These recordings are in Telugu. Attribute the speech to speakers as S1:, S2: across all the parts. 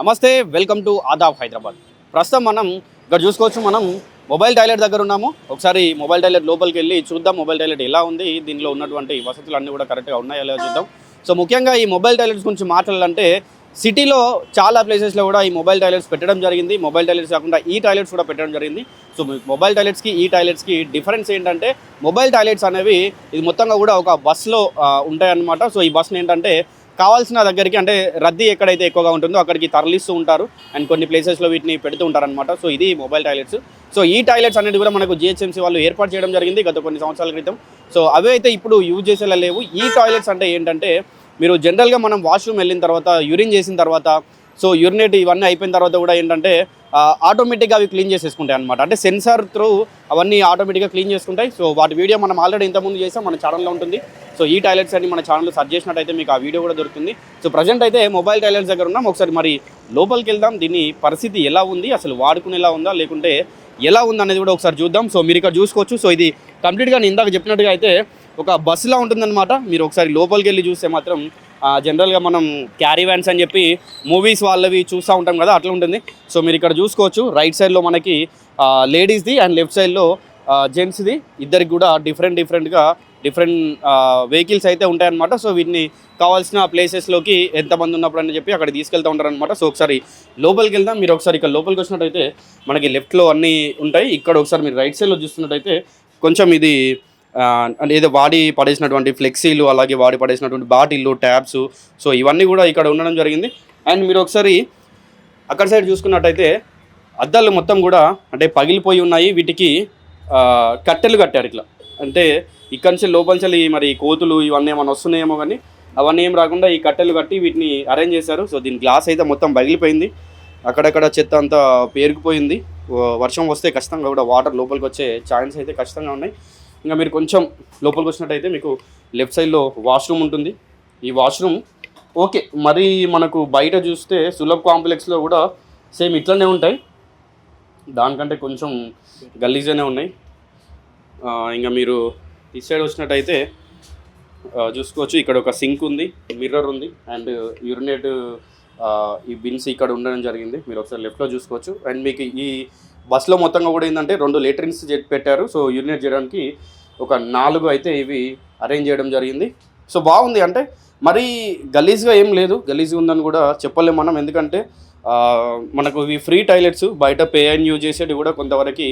S1: నమస్తే వెల్కమ్ టు ఆదాబ్ హైదరాబాద్. ప్రస్తుతం మనం ఇక్కడ చూసుకోవచ్చు మనం మొబైల్ టాయిలెట్ దగ్గర ఉన్నాము. ఒకసారి మొబైల్ టాయిలెట్ లోపలికి వెళ్ళి చూద్దాం మొబైల్ టాయిలెట్ ఎలా ఉంది దీనిలో ఉన్నటువంటి వసతులు అన్నీ కూడా కరెక్ట్గా ఉన్నాయా లేదా చూద్దాం. సో ముఖ్యంగా ఈ మొబైల్ టాయిలెట్స్ గురించి మాట్లాడాలంటే సిటీలో చాలా ప్లేసెస్లో కూడా ఈ మొబైల్ టాయిలెట్స్ పెట్టడం జరిగింది. మొబైల్ టాయిలెట్స్ కాకుండా ఈ టాయిలెట్స్ కూడా పెట్టడం జరిగింది. సో మొబైల్ టాయిలెట్స్కి ఈ టాయిలెట్స్కి డిఫరెన్స్ ఏంటంటే మొబైల్ టాయిలెట్స్ అనేవి ఇది మొత్తంగా కూడా ఒక బస్లో ఉంటాయన్నమాట. సో ఈ బస్ని ఏంటంటే కావాల్సిన దగ్గరికి అంటే రద్దీ ఎక్కడైతే ఎక్కువగా ఉంటుందో అక్కడికి తరలిస్తూ ఉంటారు. అండ్ కొన్ని ప్లేసెస్లో వీటిని పెడుతూ ఉంటారనమాట సో ఇది మొబైల్ టాయిలెట్స్ సో ఈ టాయిలెట్స్ అనేది కూడా మనకు జిహెచ్ఎంసీ వాళ్ళు ఏర్పాటు చేయడం జరిగింది గత కొన్ని సంవత్సరాల క్రితం. సో అవే అయితే ఇప్పుడు యూజ్ చేసేలా లేవు. ఈ టాయిలెట్స్ అంటే ఏంటంటే మీరు జనరల్గా మనం వాష్రూమ్ వెళ్ళిన తర్వాత యూరిన్ చేసిన తర్వాత సో యూరినేట్ ఇవన్నీ అయిపోయిన తర్వాత కూడా ఏంటంటే ఆటోమేటిక్గా అవి క్లీన్ చేసేసుకుంటాయి అనమాట అంటే సెన్సార్ త్రూ అవన్నీ ఆటోమేటిక్గా క్లీన్ చేసుకుంటాయి. సో వాటి వీడియో మనం ఆల్రెడీ ఇంతకుముందు చేసాం. మన ఛానల్లో ఉంటుంది. సో ఈ టాయిలెట్స్ అని మన ఛానల్లో సర్చ్ చేసినట్టయితే మీకు ఆ వీడియో కూడా దొరుకుతుంది. సో ప్రజెంట్ అయితే మొబైల్ టాయిలెట్స్ దగ్గర ఉన్నాం. ఒకసారి మరి లోపలికి వెళ్దాం. దీని పరిస్థితి ఎలా ఉంది? అసలు వాడుకునేలా ఉందా? లేకుంటే ఎలా ఉంది అనేది కూడా ఒకసారి చూద్దాం. సో మీరు ఇక్కడ చూసుకోవచ్చు. సో ఇది కంప్లీట్గా నేను ఇందాక చెప్పినట్టుగా అయితే ఒక బస్సులా ఉంటుందన్నమాట. మీరు ఒకసారి లోపలికి వెళ్ళి చూస్తే మాత్రం జనరల్గా మనం క్యారీ వ్యాన్స్ అని చెప్పి మూవీస్ వాళ్ళవి చూస్తూ ఉంటాం కదా అట్లా ఉంటుంది. సో మీరు ఇక్కడ చూసుకోవచ్చు. రైట్ సైడ్లో మనకి లేడీస్ది అండ్ లెఫ్ట్ సైడ్లో జెంట్స్ది ఇద్దరికి కూడా డిఫరెంట్ డిఫరెంట్గా డిఫరెంట్ వెహికల్స్ అయితే ఉంటాయన్నమాట. సో వీటిని కావాల్సిన ప్లేసెస్లోకి ఎంతమంది ఉన్నప్పుడు అని చెప్పి అక్కడ తీసుకెళ్తూ ఉంటారనమాట సో ఒకసారి లోపలికి వెళ్దాం. మీరు ఒకసారి ఇక్కడ లోపలికి వచ్చినట్టయితే మనకి లెఫ్ట్లో అన్నీ ఉంటాయి. ఇక్కడ ఒకసారి మీరు రైట్ సైడ్లో చూస్తున్నట్టయితే కొంచెం ఇది అంటే ఏదో వాడి పడేసినటువంటి ఫ్లెక్సీలు అలాగే వాడి పడేసినటువంటి బాటిల్లు ట్యాబ్స్ సో ఇవన్నీ కూడా ఇక్కడ ఉండడం జరిగింది. అండ్ మీరు ఒకసారి అక్కడ సైడ్ చూసుకున్నట్టయితే అద్దాలు మొత్తం కూడా అంటే పగిలిపోయి ఉన్నాయి. వీటికి కట్టెలు కట్టారు ఇట్లా. అంటే ఇక్కడి నుంచి లోపల మరి కోతులు ఇవన్నీ ఏమైనా వస్తున్నాయేమో కానీ అవన్నీ ఏం రాకుండా ఈ కట్టెలు కట్టి వీటిని అరేంజ్ చేశారు. సో దీని గ్లాస్ అయితే మొత్తం పగిలిపోయింది. అక్కడక్కడ చెత్త అంతా పేరుకుపోయింది. వర్షం వస్తే ఖచ్చితంగా కూడా వాటర్ లోపలికి వచ్చే ఛాన్స్ అయితే ఖచ్చితంగా ఉన్నాయి. ఇంకా మీరు కొంచెం లోపలికి వచ్చినట్టయితే మీకు లెఫ్ట్ సైడ్లో వాష్రూమ్ ఉంటుంది. ఈ వాష్రూమ్ ఓకే మరి మనకు బయట చూస్తే సులభ్ కాంప్లెక్స్లో కూడా సేమ్ ఇట్లనే ఉంటాయి. దానికంటే కొంచెం గలీజ్గానే ఉన్నాయి. ఇంకా మీరు ఈ సైడ్ వచ్చినట్టయితే చూసుకోవచ్చు. ఇక్కడ ఒక సింక్ ఉంది మిర్రర్ ఉంది. అండ్ యూరినేట్ ఈ బిన్స్ ఇక్కడ ఉండడం జరిగింది. మీరు ఒకసారి లెఫ్ట్లో చూసుకోవచ్చు. అండ్ మీకు ఈ బస్సులో మొత్తంగా కూడా ఏంటంటే రెండు లేటరిన్స్ పెట్టారు. సో యూరినేట్ చేయడానికి ఒక నాలుగు అయితే ఇవి అరేంజ్ చేయడం జరిగింది. సో బాగుంది. అంటే మరీ గలీజ్గా ఏం లేదు. గలీజ్గా ఉందని కూడా చెప్పలేము మనం. ఎందుకంటే మనకు ఇవి ఫ్రీ టాయిలెట్స్ బయట పే అండ్ యూజ్ చేసేవి కూడా కొంతవరకు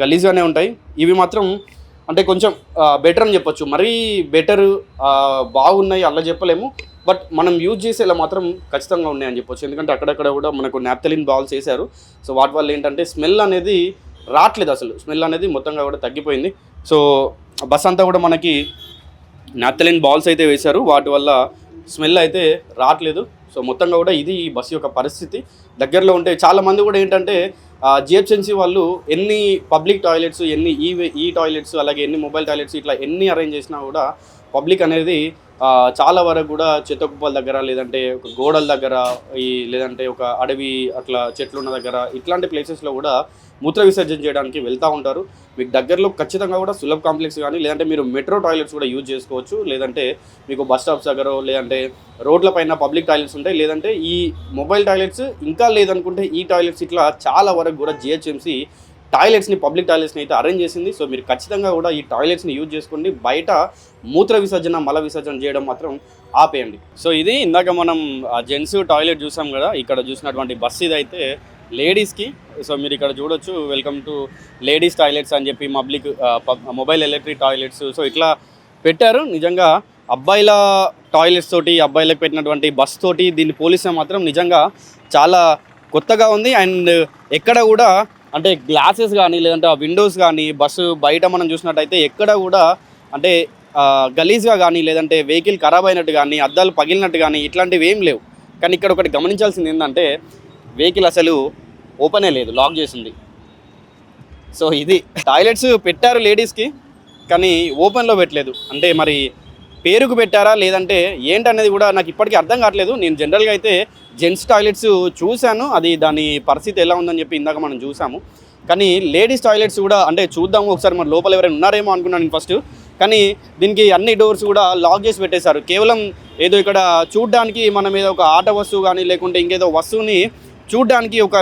S1: గలీజ్గానే ఉంటాయి. ఇవి మాత్రం అంటే కొంచెం బెటర్ అని చెప్పొచ్చు. మరీ బెటర్ బాగున్నాయి అలా చెప్పలేము. బట్ మనం యూజ్ చేసేలా మాత్రం ఖచ్చితంగా ఉన్నాయని చెప్పొచ్చు. ఎందుకంటే అక్కడక్కడ కూడా మనకు నాప్తలిన్ బాల్స్ వేశారు. సో వాటి వల్ల ఏంటంటే స్మెల్ అనేది రావట్లేదు అసలు. స్మెల్ అనేది మొత్తంగా కూడా తగ్గిపోయింది. సో బస్ అంతా కూడా మనకి నాథలిన్ బాల్స్ అయితే వేశారు. వాటి వల్ల స్మెల్ అయితే రావట్లేదు. సో మొత్తంగా కూడా ఇది ఈ బస్సు యొక్క పరిస్థితి. దగ్గరలో ఉంటే చాలా మంది కూడా ఏంటంటే జిహెచ్ఎంసీ వాళ్ళు ఎన్ని పబ్లిక్ టాయిలెట్స్ ఎన్ని ఈ ఈ టాయిలెట్స్ అలాగే ఎన్ని మొబైల్ టాయిలెట్స్ ఇట్లా ఎన్ని అరేంజ్ చేసినా కూడా పబ్లిక్ అనేది చాలా వరకు కూడా చెత్త కుప్పల దగ్గర లేదంటే ఒక గోడల దగ్గర ఈ లేదంటే ఒక అడవి అట్లా చెట్లు ఉన్న దగ్గర ఇట్లాంటి ప్లేసెస్లో కూడా మూత్ర విసర్జన చేయడానికి వెళ్తూ ఉంటారు. మీకు దగ్గరలో ఖచ్చితంగా కూడా సులభ్ కాంప్లెక్స్ కానీ లేదంటే మీరు మెట్రో టాయిలెట్స్ కూడా యూజ్ చేసుకోవచ్చు. లేదంటే మీకు బస్ స్టాప్స్ దగ్గర లేదంటే రోడ్ల పైన పబ్లిక్ టాయిలెట్స్ ఉంటాయి. లేదంటే ఈ మొబైల్ టాయిలెట్స్ ఇంకా లేదనుకుంటే ఈ టాయిలెట్స్ ఇట్లా చాలా వరకు కూడా జిహెచ్ఎంసీ టాయిలెట్స్ని పబ్లిక్ టాయిలెట్స్ని అయితే అరేంజ్ చేసింది. సో మీరు ఖచ్చితంగా కూడా ఈ టాయిలెట్స్ని యూజ్ చేసుకోండి. బయట మూత్ర విసర్జన మల విసర్జన చేయడం మాత్రం ఆపేయండి. సో ఇది ఇందాక మనం జెంట్స్ టాయిలెట్ చూసాం కదా ఇక్కడ చూసినటువంటి బస్ ఇది అయితే లేడీస్కి సో మీరు ఇక్కడ చూడొచ్చు వెల్కమ్ టు లేడీస్ టాయిలెట్స్ అని చెప్పి public mobile electric toilets. So ఇట్లా పెట్టారు. నిజంగా అబ్బాయిల టాయిలెట్స్ తోటి అబ్బాయిలకు పెట్టినటువంటి బస్ తోటి దీన్ని పోలిస్తే మాత్రం నిజంగా చాలా కొత్తగా ఉంది. అండ్ ఎక్కడ కూడా అంటే గ్లాసెస్ కానీ లేదంటే ఆ విండోస్ కానీ బస్సు బయట మనం చూసినట్టయితే ఎక్కడ కూడా అంటే గలీజ్గా కానీ లేదంటే వెహికల్ ఖరాబ్ అయినట్టు కానీ అద్దాలు పగిలినట్టు కానీ ఇట్లాంటివి ఏం లేవు. కానీ ఇక్కడ ఒకటి గమనించాల్సింది ఏంటంటే వెహికల్ అసలు ఓపెనే లేదు లాక్ చేసింది. సో ఇది టాయిలెట్స్ పెట్టారు లేడీస్కి కానీ ఓపెన్లో పెట్టలేదు. అంటే మరి పేరుకు పెట్టారా లేదంటే ఏంటనేది కూడా నాకు ఇప్పటికీ అర్థం కావట్లేదు. నేను జనరల్గా అయితే జెంట్స్ టాయిలెట్స్ చూశాను. అది దాని పరిస్థితి ఎలా ఉందని చెప్పి ఇందాక మనం చూసాము. కానీ లేడీస్ టాయిలెట్స్ కూడా అంటే చూద్దాము ఒకసారి మరి లోపల ఎవరైనా ఉన్నారేమో అనుకున్నాను ఫస్ట్ కానీ దీనికి అన్ని డోర్స్ కూడా లాక్ చేసి పెట్టేశారు. కేవలం ఏదో ఇక్కడ చూడ్డానికి మన మీద ఒక ఆట వస్తువు కానీ లేకుంటే ఇంకేదో వస్తువుని చూడడానికి ఒక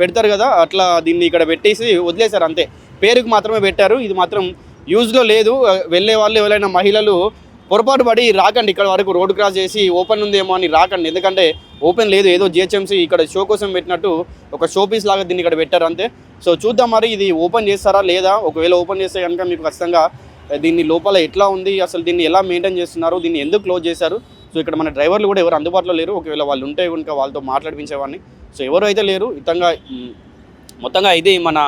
S1: పెడతారు కదా అట్లా దీన్ని ఇక్కడ పెట్టేసి వదిలేశారు అంతే. పేరుకు మాత్రమే పెట్టారు. ఇది మాత్రం యూజ్లో లేదు. వెళ్ళే వాళ్ళు ఎవరైనా మహిళలు పొరపాటు పడి రాకండి ఇక్కడ వరకు రోడ్డు క్రాస్ చేసి ఓపెన్ ఉందేమో అని రాకండి. ఎందుకంటే ఓపెన్ లేదు ఏదో జిహెచ్ఎంసీ ఇక్కడ షో కోసం పెట్టినట్టు ఒక షో పీస్ లాగా దీన్ని ఇక్కడ పెట్టారు అంతే. సో చూద్దాం మరి ఇది ఓపెన్ చేస్తారా లేదా? ఒకవేళ ఓపెన్ చేస్తే కనుక మీకు ఖచ్చితంగా దీన్ని లోపల ఎట్లా ఉంది? అసలు దీన్ని ఎలా మెయింటైన్ చేస్తున్నారు? దీన్ని ఎందుకు క్లోజ్ చేశారు? సో ఇక్కడ మన డ్రైవర్లు కూడా ఎవరు అందుబాటులో లేరు. ఒకవేళ వాళ్ళు ఉంటే కనుక వాళ్ళతో మాట్లాడిపించేవాడిని. సో ఎవరు అయితే లేరు ఇతంగా మొత్తంగా ఇది మన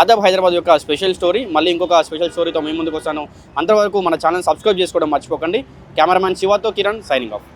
S1: ఆదాబ్ హైదరాబాద్ యొక్క స్పెషల్ స్టోరీ. మళ్ళీ ఇంకొక స్పెషల్ స్టోరీతో మేము ముందుకు వస్తాను. అంతవరకు మన ఛానల్ సబ్స్క్రైబ్ చేసుకోవడం మర్చిపోకండి. కెమెరామ్యాన్ శివాతో కిరణ్ సైనింగ్ ఆఫ్